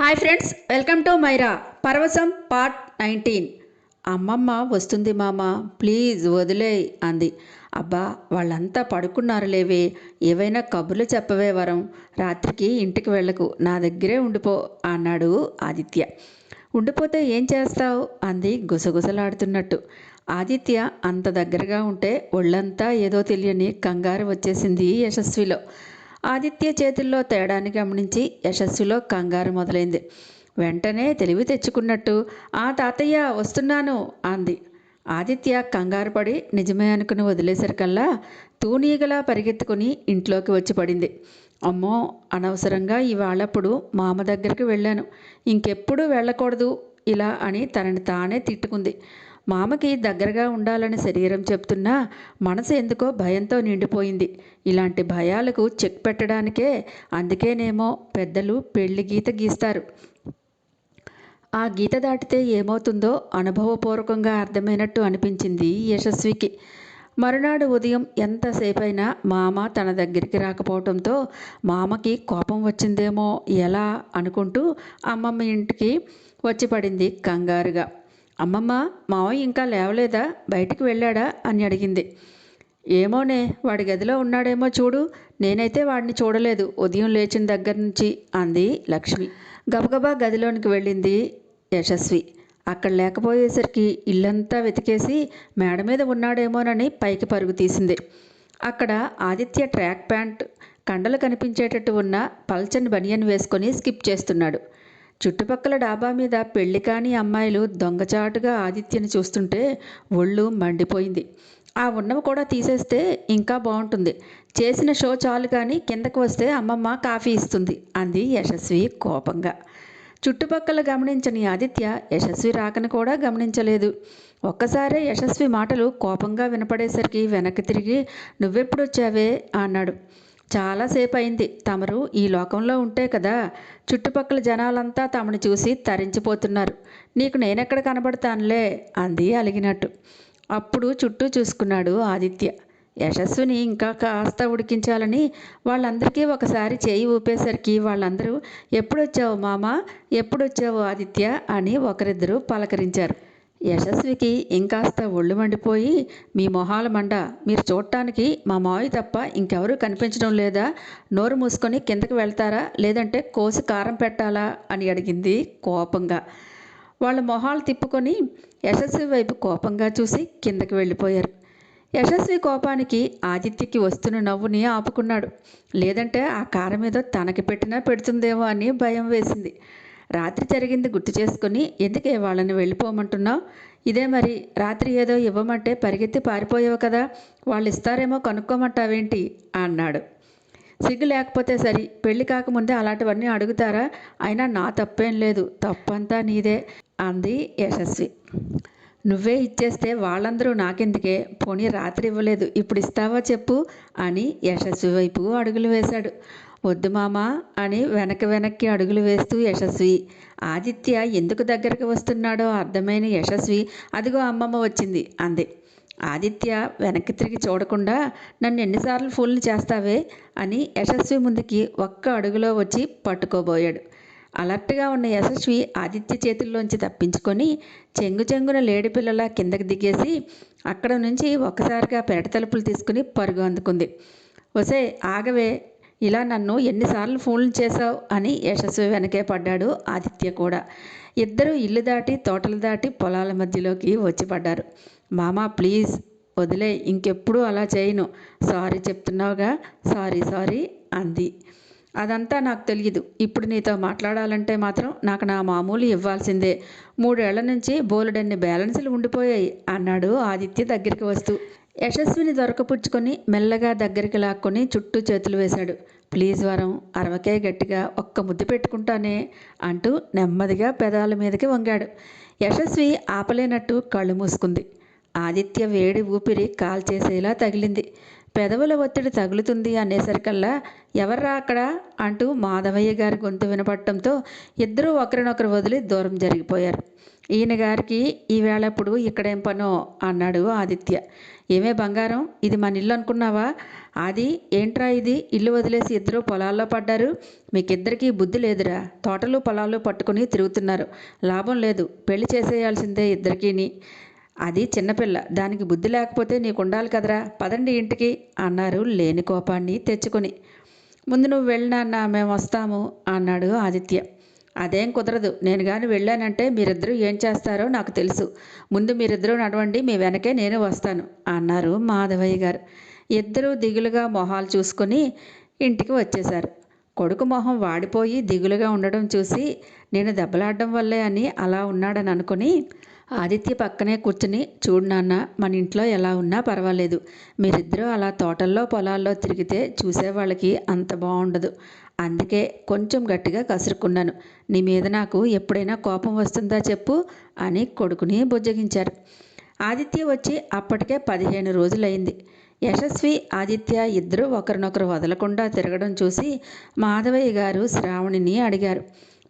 Hi friends welcome to మైరా పర్వసం part nineteen. అమ్మమ్మ వస్తుంది మామ ప్లీజ్ వదిలేయ్ అంది. అబ్బా వాళ్ళంతా పడుకున్నారు లేవే ఏవైనా కబుర్లు చెప్పవే వరం. రాత్రికి ఇంటికి వెళ్ళకు నా దగ్గరే ఉండిపో అన్నాడు ఆదిత్య. ఉండిపోతే ఏం చేస్తావు? అంది గుసగుసలాడుతున్నట్టు. ఆదిత్య అంత దగ్గరగా ఉంటే ఒళ్ళంతా ఏదో తెలియని కంగారు వచ్చేసింది యశస్విలో. ఆదిత్య చేతుల్లో తేడాన్ని గమనించి యశస్సులో కంగారు మొదలైంది. వెంటనే తెలివి తెచ్చుకున్నట్టు ఆ తాతయ్య వస్తున్నాను అంది. ఆదిత్య కంగారు పడి నిజమే అనుకుని వదిలేసరికల్లా తూనీగలా పరిగెత్తుకుని ఇంట్లోకి వచ్చి పడింది. అమ్మో అనవసరంగా ఇవాళప్పుడు మామ దగ్గరికి వెళ్ళాను. ఇంకెప్పుడు వెళ్ళకూడదు ఇలా అని తనని తానే తిట్టుకుంది. మామకి దగ్గరగా ఉండాలని శరీరం చెప్తున్నా మనసు ఎందుకో భయంతో నిండిపోయింది. ఇలాంటి భయాలకు చెక్ పెట్టడానికే అందుకేనేమో పెద్దలు పెళ్ళి గీత గీస్తారు. ఆ గీత దాటితే ఏమవుతుందో అనుభవపూర్వకంగా అర్థమైనట్టు అనిపించింది యశస్వికి. మరునాడు ఉదయం ఎంతసేపైనా మామ తన దగ్గరికి రాకపోవడంతో మామకి కోపం వచ్చిందేమో ఎలా అనుకుంటూ అమ్మమ్మ ఇంటికి వచ్చి పడింది కంగారుగా. అమ్మమ్మ మావయ్య ఇంకా లేవలేదా? బయటికి వెళ్ళాడా? అని అడిగింది. ఏమోనే వాడి గదిలో ఉన్నాడేమో చూడు. నేనైతే వాడిని చూడలేదు. ఉదయం లేచిన దగ్గర నుంచి అంది లక్ష్మి. గబగబా గదిలోనికి వెళ్ళింది యశస్వి. అక్కడ లేకపోయేసరికి ఇల్లంతా వెతికేసి మేడ మీద ఉన్నాడేమోనని పైకి పరుగు తీసింది. అక్కడ ఆదిత్య ట్రాక్ ప్యాంట్ కండలు కనిపించేటట్టు ఉన్న పల్చని బనియన్ వేసుకొని స్కిప్ చేస్తున్నాడు. చుట్టుపక్కల డాబా మీద పెళ్ళి కాని అమ్మాయిలు దొంగచాటుగా ఆదిత్యని చూస్తుంటే ఒళ్ళు మండిపోయింది. ఆ ఉన్నవి కూడా తీసేస్తే ఇంకా బాగుంటుంది. చేసిన షో చాలు కానీ కిందకు వస్తే అమ్మమ్మ కాఫీ ఇస్తుంది అంది యశస్వి కోపంగా. చుట్టుపక్కల గమనించని ఆదిత్య యశస్వి రాకను కూడా గమనించలేదు. ఒక్కసారే యశస్వి మాటలు కోపంగా వినపడేసరికి వెనక్కి తిరిగి నువ్వెప్పుడొచ్చావే? అన్నాడు. చాలాసేపు అయింది తమరు ఈ లోకంలో ఉంటే కదా చుట్టుపక్కల జనాలంతా తమను చూసి తరించిపోతున్నారు. నీకు నేనెక్కడ కనబడతానులే? అంది అలిగినట్టు. అప్పుడు చుట్టూ చూసుకున్నాడు ఆదిత్య. యశస్విని ఇంకా కాస్త ఉడికించాలని వాళ్ళందరికీ ఒకసారి చేయి ఊపేసరికి వాళ్ళందరూ ఎప్పుడొచ్చావు మామ? ఎప్పుడొచ్చావు ఆదిత్య? అని ఒకరిద్దరు పలకరించారు. యశస్వికి ఇంకాస్త ఒళ్ళు మండిపోయి మీ మొహాల మండ మీరు చూడటానికి మా మావి తప్ప ఇంకెవరూ కనిపించడం లేదా? నోరు మూసుకొని కిందకి వెళ్తారా? లేదంటే కోసి కారం పెట్టాలా? అని అడిగింది కోపంగా. వాళ్ళ మొహాలు తిప్పుకొని యశస్వి వైపు కోపంగా చూసి కిందకి వెళ్ళిపోయారు. యశస్వి కోపానికి ఆదిత్యకి వస్తున్న నవ్వుని ఆపుకున్నాడు. లేదంటే ఆ కారం ఏదో తనకి పెట్టినా పెడుతుందేమో అని భయం వేసింది. రాత్రి జరిగింది గుర్తు చేసుకుని ఎందుకే వాళ్ళని వెళ్ళిపోమంటున్నావు? ఇదే మరి రాత్రి ఏదో ఇవ్వమంటే పరిగెత్తి పారిపోయావు కదా వాళ్ళు ఇస్తారేమో కనుక్కోమంటావేంటి? అన్నాడు. సిగ్గు లేకపోతే సరి పెళ్ళి కాకముందే అలాంటివన్నీ అడుగుతారా? అయినా నా తప్పేం లేదు తప్పంతా నీదే అంది యశస్వి. నువ్వే ఇచ్చేస్తే వాళ్ళందరూ నాకెందుకే? పోనీ రాత్రి ఇవ్వలేదు ఇప్పుడు ఇస్తావా చెప్పు అని యశస్వి వైపు అడుగులు వేశాడు. వద్దు మామా అని వెనక వెనక్కి అడుగులు వేస్తూ యశస్వి ఆదిత్య ఎందుకు దగ్గరకు వస్తున్నాడో అర్థమైన యశస్వి అదిగో అమ్మమ్మ వచ్చింది అంది. ఆదిత్య వెనక్కి తిరిగి చూడకుండా నన్ను ఎన్నిసార్లు ఫోన్లు చేస్తావే అని యశస్వి ముందుకి ఒక్క అడుగులో వచ్చి పట్టుకోబోయాడు. అలర్ట్గా ఉన్న యశస్వి ఆదిత్య చేతుల్లోంచి తప్పించుకొని చెంగు చెంగున లేడి పిల్లల కిందకి దిగేసి అక్కడ నుంచి ఒక్కసారిగా పెరట తలుపులు తీసుకుని పరుగు అందుకుంది. ఒసే ఆగవే ఇలా నన్ను ఎన్నిసార్లు ఫోన్లు చేశావు అని యశస్వి వెనకే పడ్డాడు ఆదిత్య కూడా. ఇద్దరు ఇల్లు దాటి తోటలు దాటి పొలాల మధ్యలోకి వచ్చి పడ్డారు. మామా ప్లీజ్ వదిలే ఇంకెప్పుడు అలా చేయను. సారీ చెప్తున్నావుగా? సారీ సారీ అంది. అదంతా నాకు తెలియదు ఇప్పుడు నీతో మాట్లాడాలంటే మాత్రం నాకు నా మామూలు ఇవ్వాల్సిందే. మూడేళ్ళ నుంచి బోలెడన్ని బ్యాలెన్సులు ఉండిపోయాయి అన్నాడు ఆదిత్య దగ్గరికి వస్తూ. యశస్విని దొరకపుచ్చుకొని మెల్లగా దగ్గరికి లాక్కొని చుట్టూ చేతులు వేశాడు. ప్లీజ్ వరం అరవకే గట్టిగా ఒక్క ముద్దు పెట్టుకుంటానే అంటూ నెమ్మదిగా పెదాల మీదకి వంగాడు. యశస్వి ఆపలేనట్టు కళ్ళు మూసుకుంది. ఆదిత్య వేడి ఊపిరి కాల్చేసేలా తగిలింది. పెదవుల ఒత్తిడి తగులుతుంది అనేసరికల్లా ఎవర్రా అక్కడ అంటూ మాధవయ్య గారి గొంతు వినపడటంతో ఇద్దరూ ఒకరినొకరు వదిలి దూరం జరిగిపోయారు. ఈయన గారికి ఈవేళప్పుడు ఇక్కడేం పనో అన్నాడు ఆదిత్య. ఏమే బంగారం ఇది మన ఇల్లు అనుకున్నావా? అది ఏంట్రా ఇది? ఇల్లు వదిలేసి ఇద్దరు పొలాల్లో పడ్డారు. మీకిద్దరికీ బుద్ధి లేదురా. తోటలు పొలాలు పట్టుకుని తిరుగుతున్నారు. లాభం లేదు. పెళ్ళి చేసేయాల్సిందే ఇద్దరికీని. అది చిన్నపిల్ల. దానికి బుద్ధి లేకపోతే నీకు ఉండాలి కదరా. పదండి ఇంటికి అన్నారు లేని కోపాన్ని తెచ్చుకొని. ముందు నువ్వు వెళ్ళినాన్న మేము వస్తాము అన్నాడు ఆదిత్య. అదేం కుదరదు. నేను కానీ వెళ్ళానంటే మీరిద్దరూ ఏం చేస్తారో నాకు తెలుసు. ముందు మీరిద్దరూ నడవండి మీ వెనకే నేను వస్తాను అన్నారు మాధవయ్య గారు. ఇద్దరూ దిగులుగా మొహాలు చూసుకొని ఇంటికి వచ్చేశారు. కొడుకు మొహం వాడిపోయి దిగులుగా ఉండడం చూసి నేను దెబ్బలాడడం వల్లే అని అలా ఉన్నాడని అనుకుని ఆదిత్య పక్కనే కూర్చుని చూడు నాన్న మన ఇంట్లో ఎలా ఉన్నా పర్వాలేదు. మీరిద్దరూ అలా తోటల్లో పొలాల్లో తిరిగితే చూసేవాళ్ళకి అంత బాగుండదు అందుకే కొంచెం గట్టిగా కసురుకున్నాను. నీ మీద నాకు ఎప్పుడైనా కోపం వస్తుందా చెప్పు అని కొడుకుని బుజ్జగించారు. ఆదిత్య వచ్చి అప్పటికే పదిహేను రోజులైంది. యశస్వి ఆదిత్య ఇద్దరూ ఒకరినొకరు వదలకుండా తిరగడం చూసి మాధవయ్య గారు శ్రావణిని అడిగారు.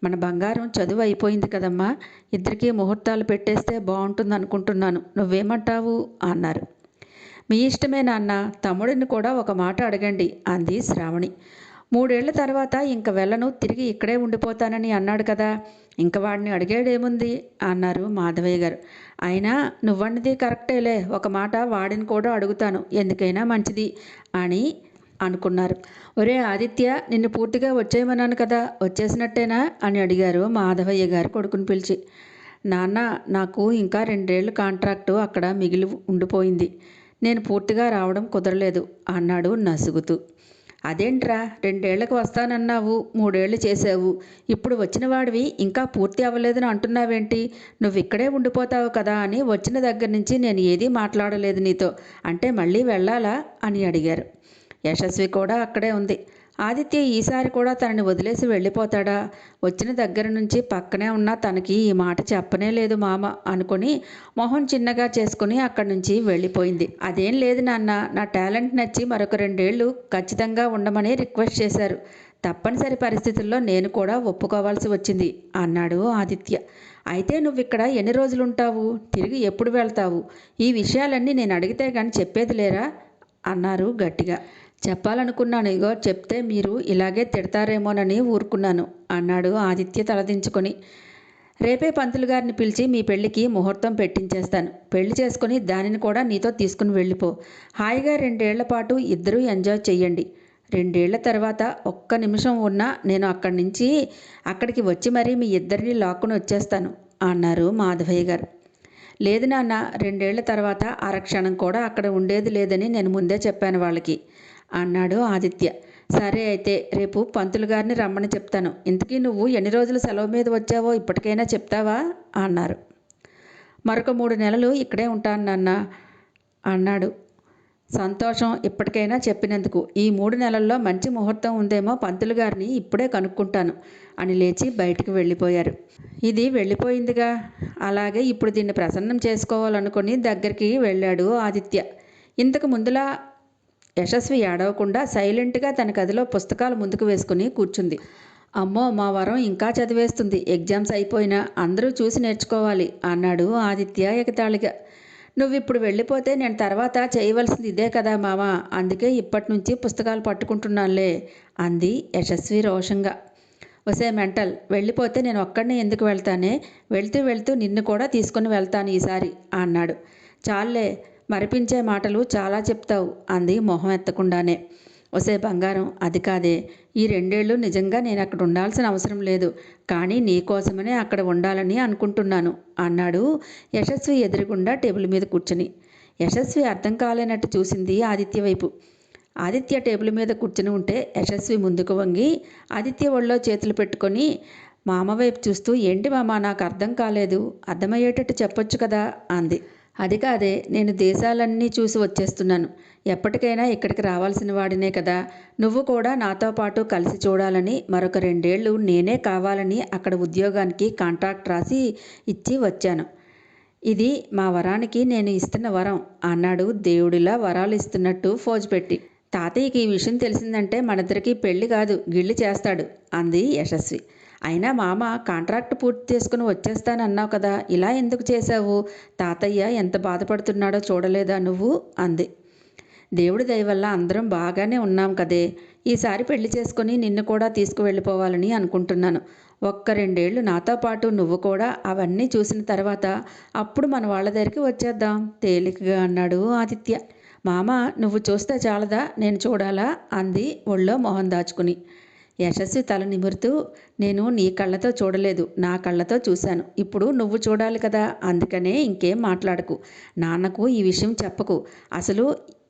మన బంగారం చదువు అయిపోయింది కదమ్మా. ఇద్దరికీ ముహూర్తాలు పెట్టేస్తే బాగుంటుంది అనుకుంటున్నాను నువ్వేమంటావు? అన్నారు. మీ ఇష్టమే నాన్న. తమ్ముడిని కూడా ఒక మాట అడగండి అంది శ్రావణి. మూడేళ్ళ తర్వాత ఇంక వెళ్ళను తిరిగి ఇక్కడే ఉండిపోతానని అన్నాడు కదా. ఇంక వాడిని అడిగాడేముంది? అన్నారు మాధవయ్య గారు. అయినా నువ్వన్నది కరెక్టేలే. ఒక మాట వాడిని కూడా అడుగుతాను. ఎందుకైనా మంచిది అని అనుకున్నారు. ఒరే ఆదిత్య నిన్ను పూర్తిగా వచ్చేయమన్నాను కదా వచ్చేసినట్టేనా? అని అడిగారు మాధవయ్య గారు కొడుకుని పిలిచి. నాన్న నాకు ఇంకా రెండేళ్ళు కాంట్రాక్టు అక్కడ మిగిలి ఉండిపోయింది. నేను పూర్తిగా రావడం కుదరలేదు అన్నాడు నసుగుతూ. అదేంట్రా రెండేళ్ళకు వస్తానన్నావు మూడేళ్ళు చేసావు ఇప్పుడు వచ్చిన వాడివి ఇంకా పూర్తి అవ్వలేదని అంటున్నావేంటి? నువ్వు ఇక్కడే ఉండిపోతావు కదా అని వచ్చిన దగ్గర నుంచి నేను ఏదీ మాట్లాడలేదు నీతో. అంటే మళ్ళీ వెళ్ళాలా? అని అడిగారు. యశస్వి కూడా అక్కడే ఉంది. ఆదిత్య ఈసారి కూడా తనని వదిలేసి వెళ్ళిపోతాడా? వచ్చిన దగ్గర నుంచి పక్కనే ఉన్న తనకి ఈ మాట చెప్పనే లేదు మామ అనుకుని మొహం చిన్నగా చేసుకుని అక్కడి నుంచి వెళ్ళిపోయింది. అదేం లేదు నాన్న నా టాలెంట్ నచ్చి మరొక రెండేళ్ళు ఖచ్చితంగా ఉండమని రిక్వెస్ట్ చేశారు. తప్పనిసరి పరిస్థితుల్లో నేను కూడా ఒప్పుకోవాల్సి వచ్చింది అన్నాడు ఆదిత్య. అయితే నువ్వు ఇక్కడ ఎన్ని రోజులు ఉంటావు తిరిగి ఎప్పుడు వెళ్తావు? ఈ విషయాలన్నీ నేను అడిగితే కానీ చెప్పేది లేరా? అన్నారు గట్టిగా. చెప్పాలనుకున్నాను ఇగో చెప్తే మీరు ఇలాగే తిడతారేమోనని ఊరుకున్నాను అన్నాడు ఆదిత్య తలదించుకొని. రేపే పంతులు గారిని పిలిచి మీ పెళ్ళికి ముహూర్తం పెట్టించేస్తాను. పెళ్ళి చేసుకుని దానిని కూడా నీతో తీసుకుని వెళ్ళిపో. హాయిగా రెండేళ్ళ పాటు ఇద్దరూ ఎంజాయ్ చెయ్యండి. రెండేళ్ళ తర్వాత ఒక్క నిమిషం ఉన్నా నేను అక్కడి నుంచి అక్కడికి వచ్చి మరీ మీ ఇద్దరిని లాక్కుని వచ్చేస్తాను అన్నారు మాధవయ్య గారు. లేదు నాన్న రెండేళ్ళ తర్వాత అరక్షణం కూడా అక్కడ ఉండేది లేదని నేను ముందే చెప్పాను వాళ్ళకి. అన్నాడు ఆదిత్య. సరే అయితే రేపు పంతులు గారిని రమ్మని చెప్తాను. ఇంతకీ నువ్వు ఎన్ని రోజులు సెలవు మీద వచ్చావో ఇప్పటికైనా చెప్తావా? అన్నారు. మరొక మూడు నెలలు ఇక్కడే ఉంటాను నాన్న అన్నాడు. సంతోషం ఇప్పటికైనా చెప్పినందుకు. ఈ మూడు నెలల్లో మంచి ముహూర్తం ఉందేమో పంతులు గారిని ఇప్పుడే కనుక్కుంటాను అని లేచి బయటికి వెళ్ళిపోయారు. ఇది వెళ్ళిపోయిందిగా. అలాగే ఇప్పుడు దీన్ని ప్రసన్నం చేసుకోవాలనుకుని దగ్గరికి వెళ్ళాడు ఆదిత్య. ఇంతకు ముందులా యశస్వి ఏడవకుండా సైలెంట్గా తన గదిలో పుస్తకాలు ముందుకు వేసుకుని కూర్చుంది. అమ్మో మా వరం ఇంకా చదివేస్తుంది. ఎగ్జామ్స్ అయిపోయినా అందరూ చూసి నేర్చుకోవాలి అన్నాడు ఆదిత్య ఎగతాళిగా. నువ్వు ఇప్పుడు వెళ్ళిపోతే నేను తర్వాత చేయవలసింది ఇదే కదా మామ అందుకే ఇప్పటి నుంచి పుస్తకాలు పట్టుకుంటున్నానులే అంది యశస్వి రోషంగా. వసే మెంటల్ వెళ్ళిపోతే నేను ఒక్కడిని ఎందుకు వెళ్తానే? వెళ్తూ వెళ్తూ నిన్ను కూడా తీసుకుని వెళ్తాను ఈసారి అన్నాడు. చాలే మరిపించే మాటలు చాలా చెప్తావు అంది మొహం ఎత్తకుండానే. ఒసే బంగారం అది కాదే. ఈ రెండేళ్ళు నిజంగా నేను అక్కడ ఉండాల్సిన అవసరం లేదు. కానీ నీకోసమనే అక్కడ ఉండాలని అనుకుంటున్నాను అన్నాడు యశస్వి ఎదురుగుండా టేబుల్ మీద కూర్చుని. యశస్వి అర్థం కాలేనట్టు చూసింది ఆదిత్య వైపు. ఆదిత్య టేబుల్ మీద కూర్చుని ఉంటే యశస్వి ముందుకు వంగి ఆదిత్య ఒళ్ళో చేతులు పెట్టుకొని మామ వైపు చూస్తూ ఏంటి మామ నాకు అర్థం కాలేదు. అర్థమయ్యేటట్టు చెప్పొచ్చు కదా అంది. అది కాదే నేను దేశాలన్నీ చూసి వచ్చేస్తున్నాను. ఎప్పటికైనా ఇక్కడికి రావాల్సిన వాడినే కదా. నువ్వు కూడా నాతో పాటు కలిసి చూడాలని మరొక రెండేళ్ళు నేనే కావాలని అక్కడ ఉద్యోగానికి కాంట్రాక్ట్ రాసి ఇచ్చి వచ్చాను. ఇది మా వరానికి నేను ఇస్తున్న వరం అన్నాడు దేవుడిలా వరాలు ఇస్తున్నట్టు ఫోజు పెట్టి. తాతయ్యకి ఈ విషయం తెలిసిందంటే మనిద్దరికీ పెళ్ళి కాదు గిళ్ళి చేస్తాడు అంది యశస్వి. అయినా మామ కాంట్రాక్ట్ పూర్తి చేసుకుని వచ్చేస్తానన్నావు కదా ఇలా ఎందుకు చేశావు? తాతయ్య ఎంత బాధపడుతున్నాడో చూడలేదా నువ్వు? అంది. దేవుడి దయవల్ల అందరం బాగానే ఉన్నాం కదే. ఈసారి పెళ్ళి చేసుకుని నిన్ను కూడా తీసుకువెళ్ళిపోవాలని అనుకుంటున్నాను. ఒక్క రెండేళ్ళు నాతో పాటు నువ్వు కూడా అవన్నీ చూసిన తర్వాత అప్పుడు మన వాళ్ళ దగ్గరికి వచ్చేద్దాం తేలికగా అన్నాడు ఆదిత్య. మామ నువ్వు చూస్తే చాలదా? నేను చూడాలా? అంది ఒళ్ళో మొహం దాచుకుని. యశస్వి తల నిమురుతూ నేను నీ కళ్ళతో చూడలేదు నా కళ్ళతో చూశాను. ఇప్పుడు నువ్వు చూడాలి కదా అందుకనే ఇంకేం మాట్లాడకు. నాన్నకు ఈ విషయం చెప్పకు. అసలు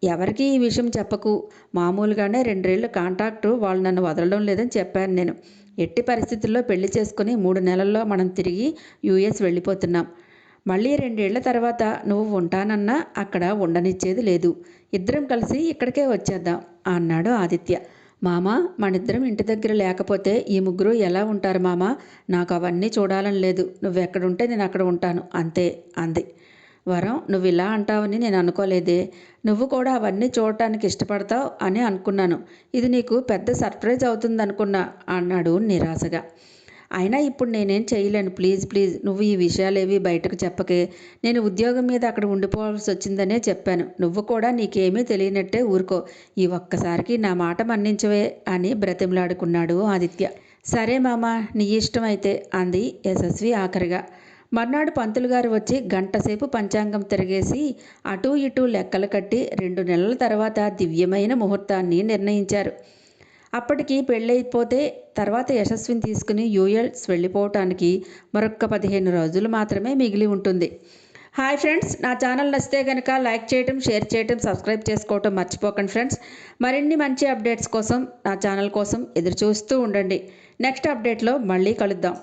ఎవరికి ఈ విషయం చెప్పకు? మామూలుగానే రెండేళ్ళు కాంట్రాక్టు వాళ్ళు నన్ను వదలడం లేదని చెప్పాను నేను. ఎట్టి పరిస్థితుల్లో పెళ్ళి చేసుకుని మూడు నెలల్లో మనం తిరిగి యూఎస్ వెళ్ళిపోతున్నాం. మళ్ళీ రెండేళ్ళ తర్వాత నువ్వు ఉంటానన్నా అక్కడ ఉండనిచ్చేది లేదు. ఇద్దరం కలిసి ఇక్కడికే వచ్చేద్దాం అన్నాడు ఆదిత్య. మామ మనిద్దరం ఇంటి దగ్గర లేకపోతే ఈ ముగ్గురు ఎలా ఉంటారు మామ? నాకు అవన్నీ చూడాలని లేదు. నువ్వెక్కడుంటే నేను అక్కడ ఉంటాను. అంతే అంది. వరం నువ్వు ఇలా అంటావని నేను అనుకోలేదే. నువ్వు కూడా అవన్నీ చూడటానికి ఇష్టపడతావు అని అనుకున్నాను. ఇది నీకు పెద్ద సర్ప్రైజ్ అవుతుంది అనుకున్నా అన్నాడు నిరాశగా. అయినా ఇప్పుడు నేనేం చేయలేను. ప్లీజ్ ప్లీజ్ నువ్వు ఈ విషయాలేవి బయటకు చెప్పకే. నేను ఉద్యోగం మీద అక్కడ ఉండిపోవాల్సి వచ్చిందనే చెప్పాను. నువ్వు కూడా నీకేమీ తెలియనట్టే ఊరుకో. ఈ ఒక్కసారికి నా మాట మన్నించవే అని బ్రతిమలాడుకున్నాడు ఆదిత్య. సరే మామ నీ ఇష్టం అయితే అంది యశస్వి ఆఖరిగా. మర్నాడు పంతులు గారు వచ్చి గంటసేపు పంచాంగం తిరిగేసి అటూ ఇటూ లెక్కలు కట్టి రెండు నెలల తర్వాత దివ్యమైన ముహూర్తాన్ని నిర్ణయించారు. అప్పటికి పెళ్ళైపోతే తర్వాత యశస్విని తీసుకుని యూఎల్స్ వెళ్ళిపోవటానికి మరొక్క పదిహేను రోజులు మాత్రమే మిగిలి ఉంటుంది. హాయ్ ఫ్రెండ్స్ నా ఛానల్ నచ్చితే కనుక లైక్ చేయటం షేర్ చేయటం సబ్స్క్రైబ్ చేసుకోవటం మర్చిపోకండి ఫ్రెండ్స్. మరిన్ని మంచి అప్డేట్స్ కోసం నా ఛానల్ కోసం ఎదురు చూస్తూ ఉండండి. నెక్స్ట్ అప్డేట్లో మళ్ళీ కలుద్దాం.